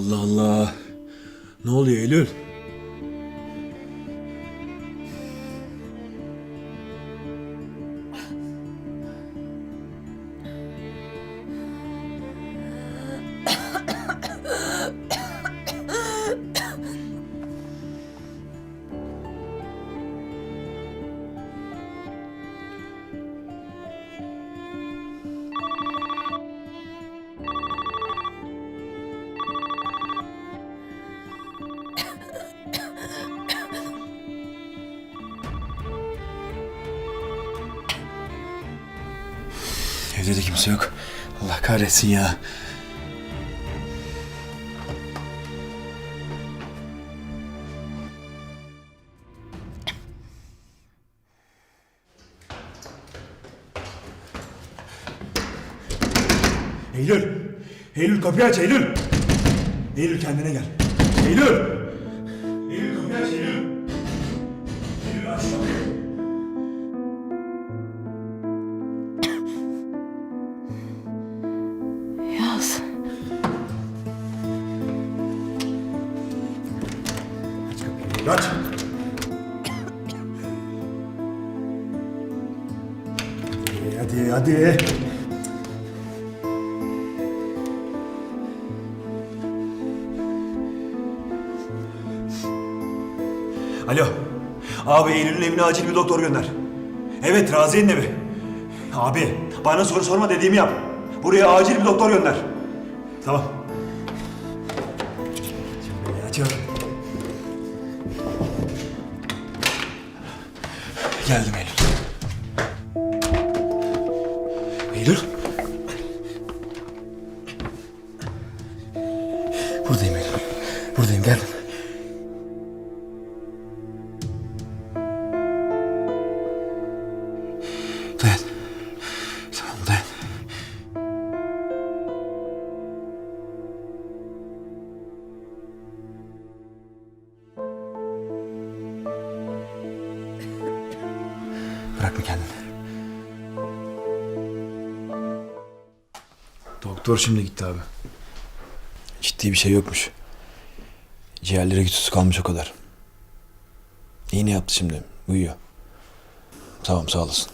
Allah Allah. Ne oluyor Eylül? Evde de kimse yok. Allah kahretsin ya. Eylül! Eylül kapıyı aç Eylül! Eylül kendine gel. Eylül! Aç kapıyı Eylül aç. Hadi hadi. Alo. Abi Eylül'ün evine acil bir doktor gönder. Evet Raziye'nin evi. Abi bana soru sorma dediğimi yap. Buraya acil bir doktor gönder. Tamam. Buradayım Eylül. Buradayım geldim. Tamam dayan. Bırakma kendini. Doktor şimdi gitti abi. Ciddi bir şey yokmuş. Ciğerlere güçsüz kalmış o kadar. İğne yaptı şimdi. Uyuyor. Tamam sağ olasın.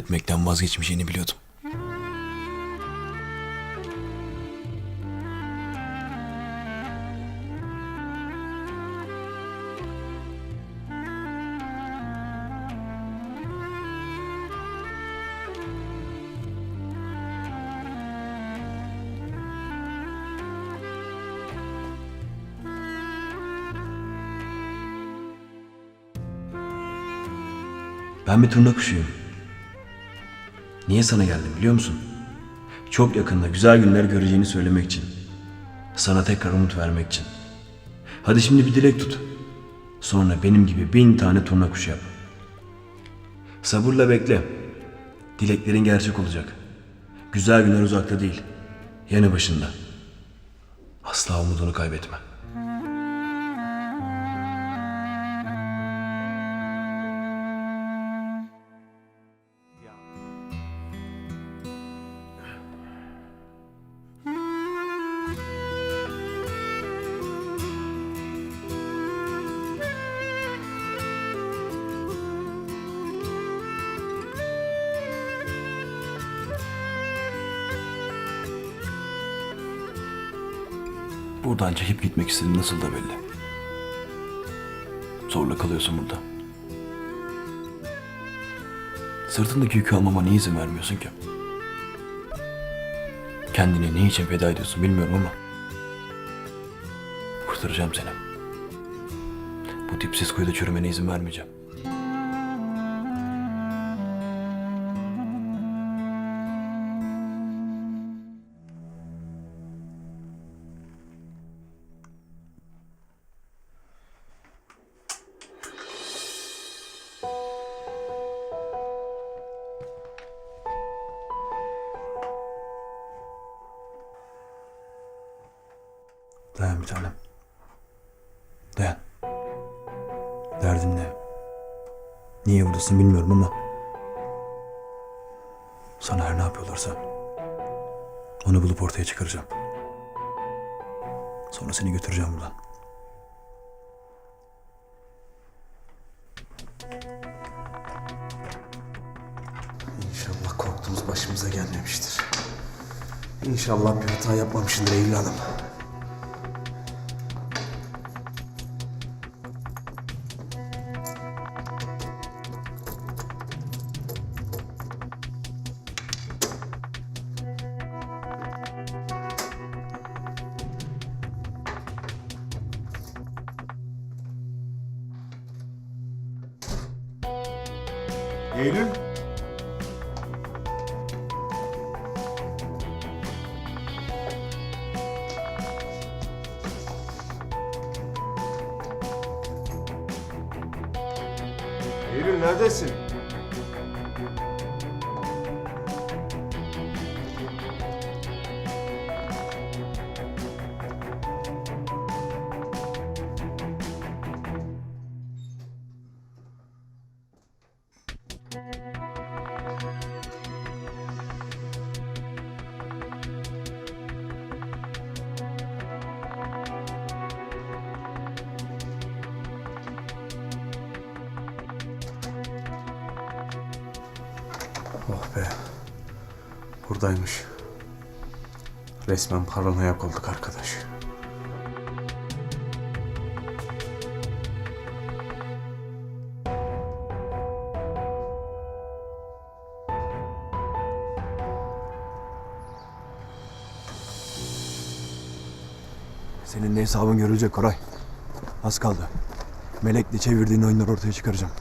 Etmekten vazgeçmeyeceğini biliyordum. Ben bir turna kuşuyum. Niye sana geldim biliyor musun? Çok yakında güzel günler göreceğini söylemek için. Sana tekrar umut vermek için. Hadi şimdi bir dilek tut. Sonra benim gibi bin tane turna kuşu yap. Sabırla bekle. Dileklerin gerçek olacak. Güzel günler uzakta değil. Yanı başında. Asla umudunu kaybetme. Buradan çekip gitmek istediğin nasıl da belli. Zorla kalıyorsun burada. Sırtındaki yükü almama niye izin vermiyorsun ki? Kendini ne için feda ediyorsun bilmiyorum ama... Kurtaracağım seni. Bu dipsiz kuyuda çürümene izin vermeyeceğim. Bir tanem. Dayan. Derdin ne? Niye buradasın bilmiyorum ama... Sana her ne yapıyorlarsa... Onu bulup ortaya çıkaracağım. Sonra seni götüreceğim buradan. İnşallah korktuğumuz başımıza gelmemiştir. İnşallah bir hata yapmamışındır Eylül Hanım. Eylül neredesin? Resmen paranoyak olduk arkadaş. Senin hesabın görülecek Koray. Az kaldı. Melek'le çevirdiğin oyunları ortaya çıkaracağım.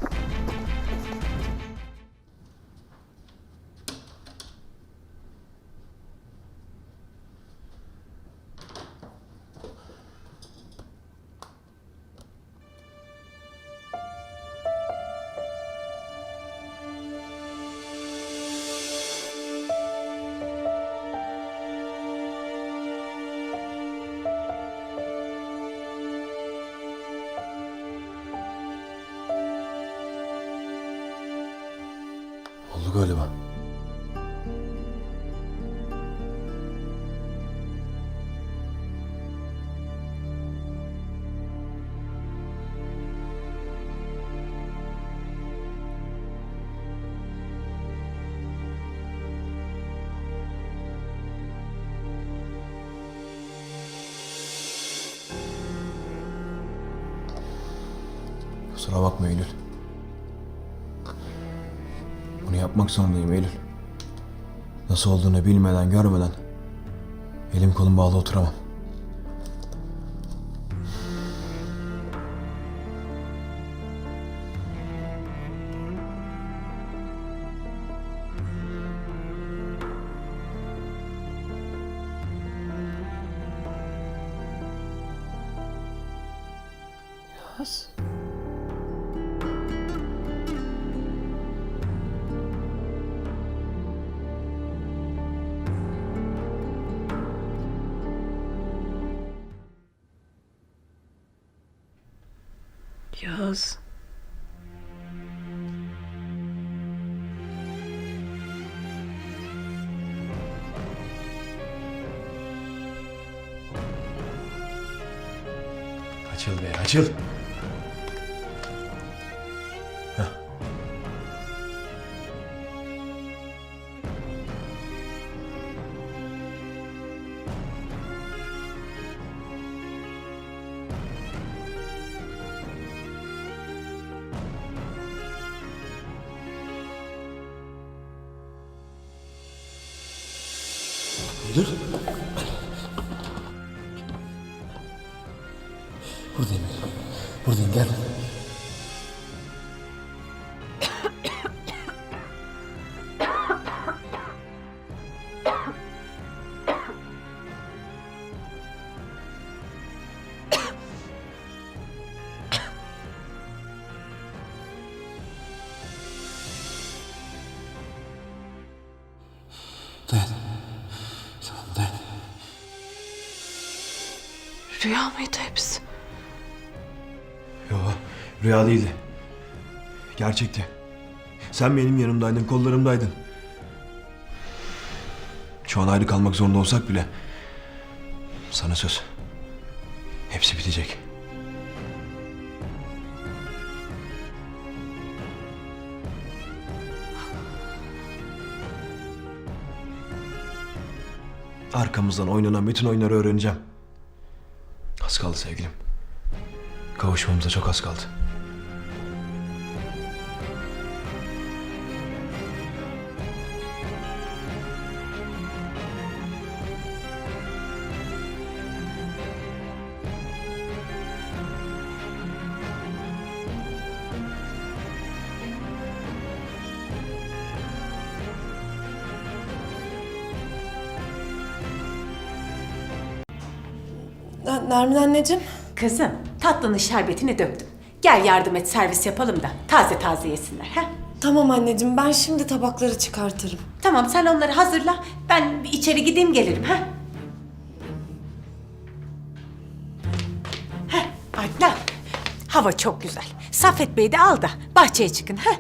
Oldu galiba. Kusura bakma Eylül. Yapmak zorundayım Eylül. Nasıl olduğunu bilmeden, görmeden elim kolum bağlı oturamam. Açıl be, açıl. Rüya mıydı hepsi? Yo, rüya değildi. Gerçekti. Sen benim yanımdaydın, kollarımdaydın. Şu an ayrı kalmak zorunda olsak bile sana söz. Hepsi bitecek. Arkamızdan oynanan bütün oyunları öğreneceğim. Az kaldı sevgilim. Kavuşmamıza çok az kaldı. Nermin anneciğim. Kızım, tatlının şerbetini döktüm. Gel yardım et servis yapalım da taze taze yesinler. He? Tamam anneciğim ben şimdi tabakları çıkartırım. Tamam sen onları hazırla. Ben bir içeri gideyim gelirim. He? He, Adnan. Hava çok güzel. Saffet Bey'i de al da bahçeye çıkın. He?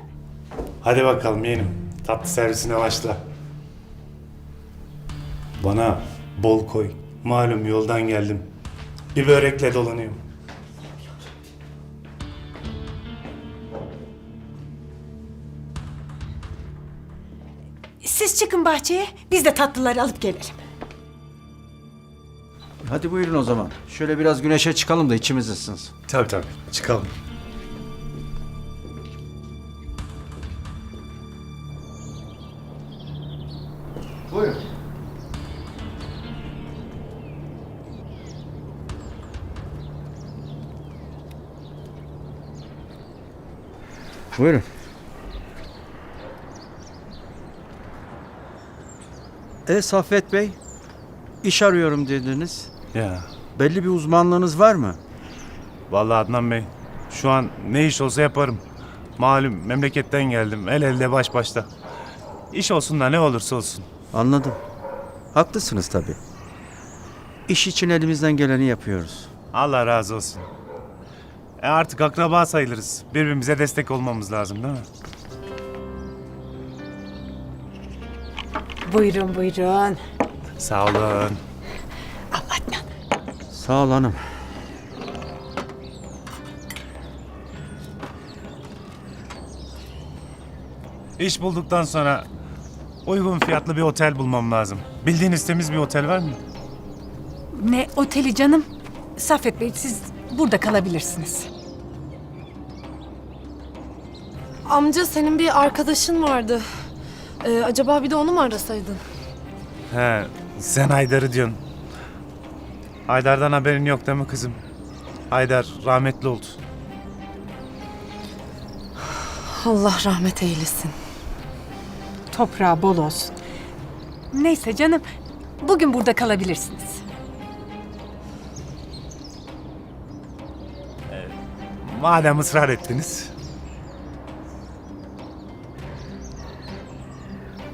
Hadi bakalım yeğenim. Tatlı servisine başla. Bana bol koy. Malum yoldan geldim. Bir börekle dolanıyorum. Siz çıkın bahçeye. Biz de tatlıları alıp gelelim. Hadi buyurun o zaman. Şöyle biraz güneşe çıkalım da içimiz ısınsın. Tabii tabii. Çıkalım. Buyurun. Buyurun. E Saffet Bey, iş arıyorum dediniz. Ya. Belli bir uzmanlığınız var mı? Vallahi Adnan Bey. Şu an ne iş olsa yaparım. Malum memleketten geldim. El elde baş başta. İş olsun da ne olursa olsun. Anladım. Haklısınız tabii. İş için elimizden geleni yapıyoruz. Allah razı olsun. E artık akraba sayılırız. Birbirimize destek olmamız lazım değil mi? Buyurun buyurun. Sağ olun. Al Adnan. Sağ ol hanım. İş bulduktan sonra uygun fiyatlı bir otel bulmam lazım. Bildiğiniz temiz bir otel var mı? Ne oteli canım? Saffet Bey siz burada kalabilirsiniz. Amca senin bir arkadaşın vardı. Ee, acaba bir de onu mu arasaydın? He, sen Haydar'ı diyorsun. Haydar'dan haberin yok değil mi kızım? Haydar rahmetli oldu. Allah rahmet eylesin. Toprağı bol olsun. Neyse canım, bugün burada kalabilirsiniz. Madem ısrar ettiniz.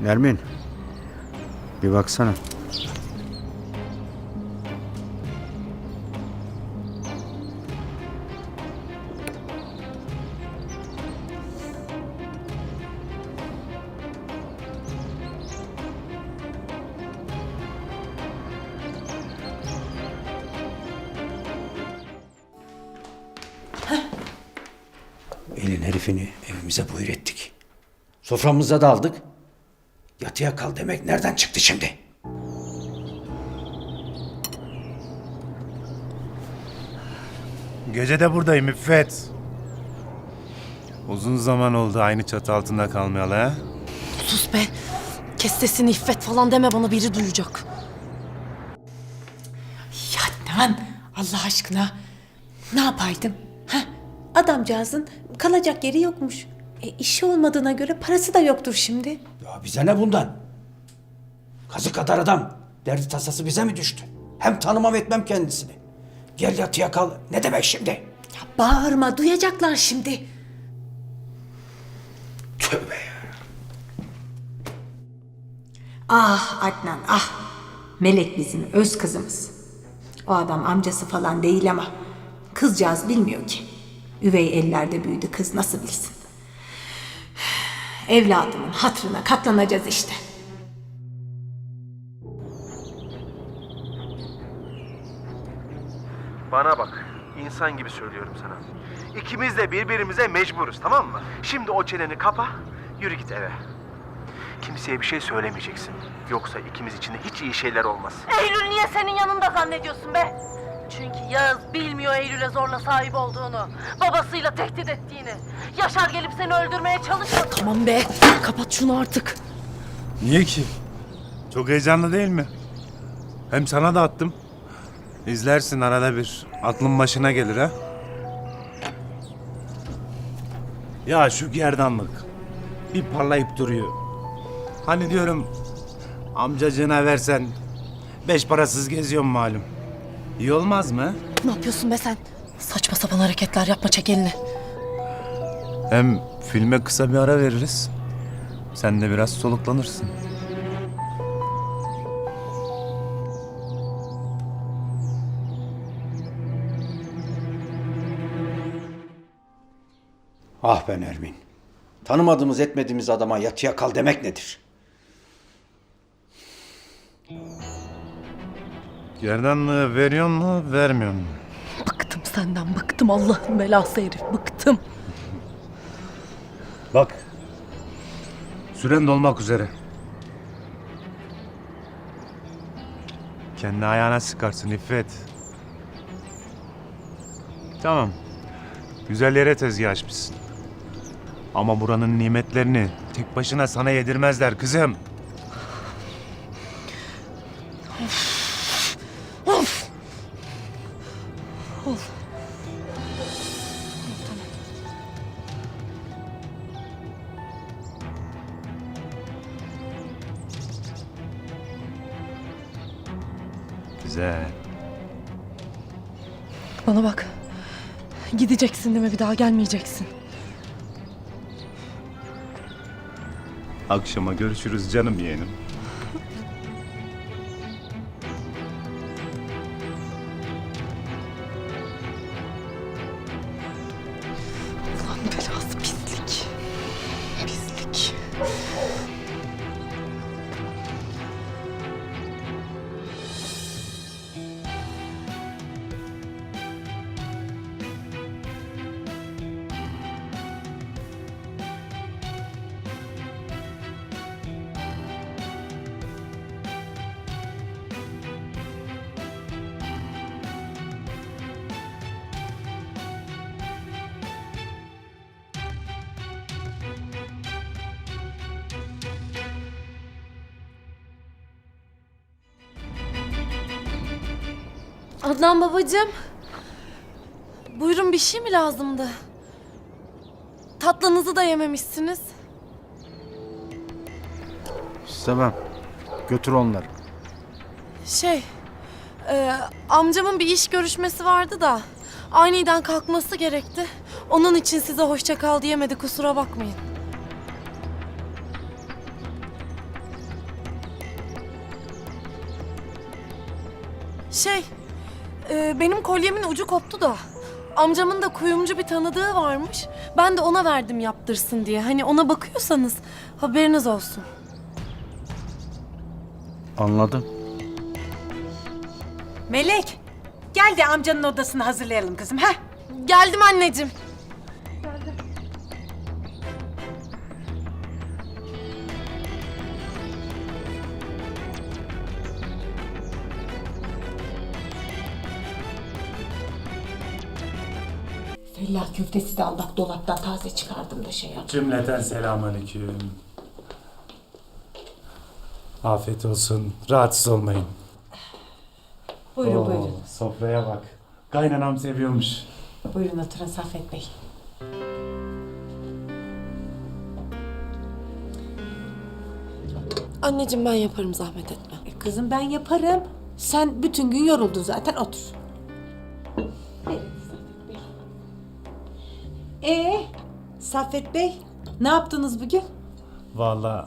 Nermin, bir baksana. Elin herifini evimize buyur ettik. Soframıza da aldık. Yatıya kal demek nereden çıktı şimdi? Gece de buradayım İffet. Uzun zaman oldu aynı çatı altında kalmayalı ha? Sus be. Kes sesini iffet falan deme bana biri duyacak. Adnan, Allah aşkına ne yapaydım? Adamcağızın kalacak yeri yokmuş. E, işi olmadığına göre parası da yoktur şimdi. Ya bize ne bundan? Kazı kadar adam. Derdi tasası bize mi düştü? Hem tanımam etmem kendisini. Gel yatıya kal. Ne demek şimdi? Ya bağırma, duyacaklar şimdi. Tövbe ya. Ah Adnan, ah. Melek bizim öz kızımız. O adam amcası falan değil ama kızcağız bilmiyor ki. Üvey ellerde büyüdü kız nasıl bilsin. Evladımın hatrına katlanacağız işte. Bana bak. insan gibi söylüyorum sana. İkimiz de birbirimize mecburuz tamam mı? Şimdi o çeneni kapa, yürü git eve. Kimseye bir şey söylemeyeceksin. Yoksa ikimiz için de hiç iyi şeyler olmaz. Eylül niye senin yanında zannediyorsun be? Yağız bilmiyor Eylül'e zorla sahip olduğunu. Babasıyla tehdit ettiğini. Yaşar gelip seni öldürmeye çalışmadı. Tamam be kapat şunu artık. Niye ki? Çok heyecanlı değil mi? Hem sana da attım. İzlersin arada bir. Aklın başına gelir ha. Ya şu gerdanlık. Bir parlayıp duruyor. Hani diyorum amcacığına versen beş parasız geziyorum malum. İyi olmaz mı? Ne yapıyorsun be sen? Saçma sapan hareketler yapma çek elini. Hem filme kısa bir ara veririz. Sen de biraz soluklanırsın. Ah ben Ermin. Tanımadığımız etmediğimiz adama yatıya kal demek nedir? Gerdanlığı veriyor mu, vermiyor mu? Bıktım senden bıktım Allah'ın belası herif bıktım. Bak. Süren dolmak üzere. Kendi ayağına sıkarsın İffet. Tamam. Güzel yere tezgah açmışsın. Ama buranın nimetlerini tek başına sana yedirmezler kızım. Gideceksin mi bir daha gelmeyeceksin. Akşama görüşürüz canım yeğenim. Allah'ın belası pislik. Pislik. Adnan babacığım. Buyurun bir şey mi lazımdı? Tatlınızı da yememişsiniz. İstemem. Götür onları. Şey, e, amcamın bir iş görüşmesi vardı da aniden kalkması gerekti. Onun için size hoşça kal diyemedi kusura bakmayın. E, benim kolyemin ucu koptu da amcamın da kuyumcu bir tanıdığı varmış. Ben de ona verdim yaptırsın diye. Hani ona bakıyorsanız haberiniz olsun. Anladım. Melek gel de amcanın odasını hazırlayalım kızım ha? Geldim anneciğim. Fellah köftesi de al bak dolaptan taze çıkardım da şey yap. Cümleten selamünaleyküm. Afiyet olsun. Rahatsız olmayın. Buyurun Oo, buyurun. Sofraya bak. Kaynanam seviyormuş. Buyurun oturun Saffet Bey. Anneciğim ben yaparım zahmet etme. E, kızım ben yaparım. Sen bütün gün yoruldun zaten otur. Ee, Saffet Bey ne yaptınız bugün? Vallahi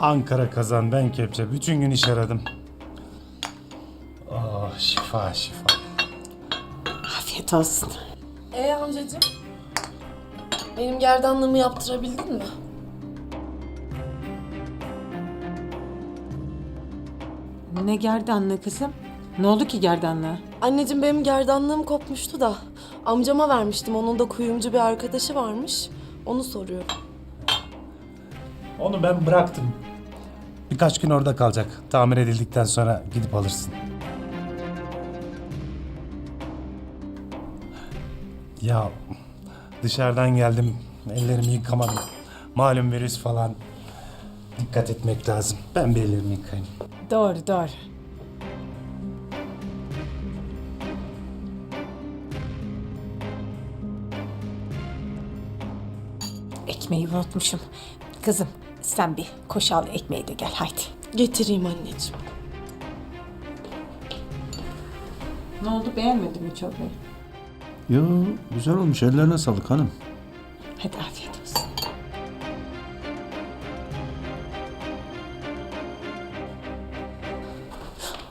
Ankara kazan ben kepçe. Bütün gün iş aradım. Oh şifa. Şifa şifa. Afiyet olsun. Ee amcacığım? Benim gerdanlığımı yaptırabildin mi? Ne gerdanlığı kızım? Ne oldu ki gerdanlığa? Anneciğim benim gerdanlığım kopmuştu da. Amcama vermiştim. Onun da kuyumcu bir arkadaşı varmış. Onu soruyorum. Onu ben bıraktım. Birkaç gün orada kalacak. Tamir edildikten sonra gidip alırsın. Ya dışarıdan geldim. Ellerimi yıkamadım. Malum virüs falan. Dikkat etmek lazım. Ben bir ellerimi yıkayayım. Doğru doğru. Ekmeği unutmuşum. Kızım sen bir koş al ekmeği de gel haydi. Getireyim anneciğim. Ne oldu beğenmedin mi çorbayı? Yo güzel olmuş ellerine sağlık hanım. Hadi afiyet olsun.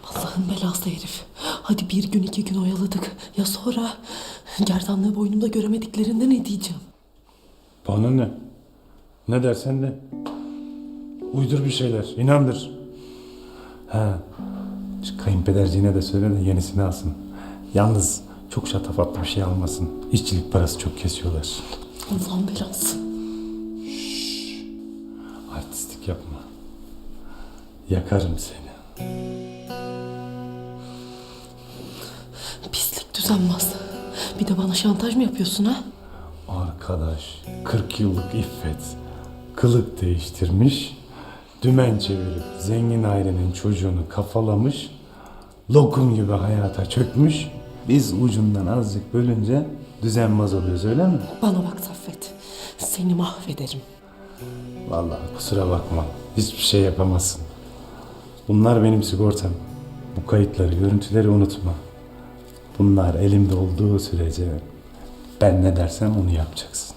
Allah'ın belası herif. Hadi bir gün iki gün oyaladık. Ya sonra? Gerdanlığı boynumda göremediklerinde ne diyeceğim? Bana ne? Ne dersen de. Uydur bir şeyler. inandır. Ha. Kayınpederciğine de söyle de yenisini alsın. Yalnız çok şatafatlı bir şey almasın. İşçilik parası çok kesiyorlar. Allah'ın belası. Artistlik yapma. Yakarım seni. Pislik düzenmez. Bir de bana şantaj mı yapıyorsun ha? Arkadaş 40 yıllık iffet kılık değiştirmiş, dümen çevirip zengin ailenin çocuğunu kafalamış, lokum gibi hayata çökmüş. Biz ucundan azıcık bölünce düzenmez oluyoruz öyle mi? Bana bak Saffet. Seni mahvederim. Vallahi kusura bakma. Hiçbir şey yapamazsın. Bunlar benim sigortam. Bu kayıtları, görüntüleri unutma. Bunlar elimde olduğu sürece ben ne dersem onu yapacaksın.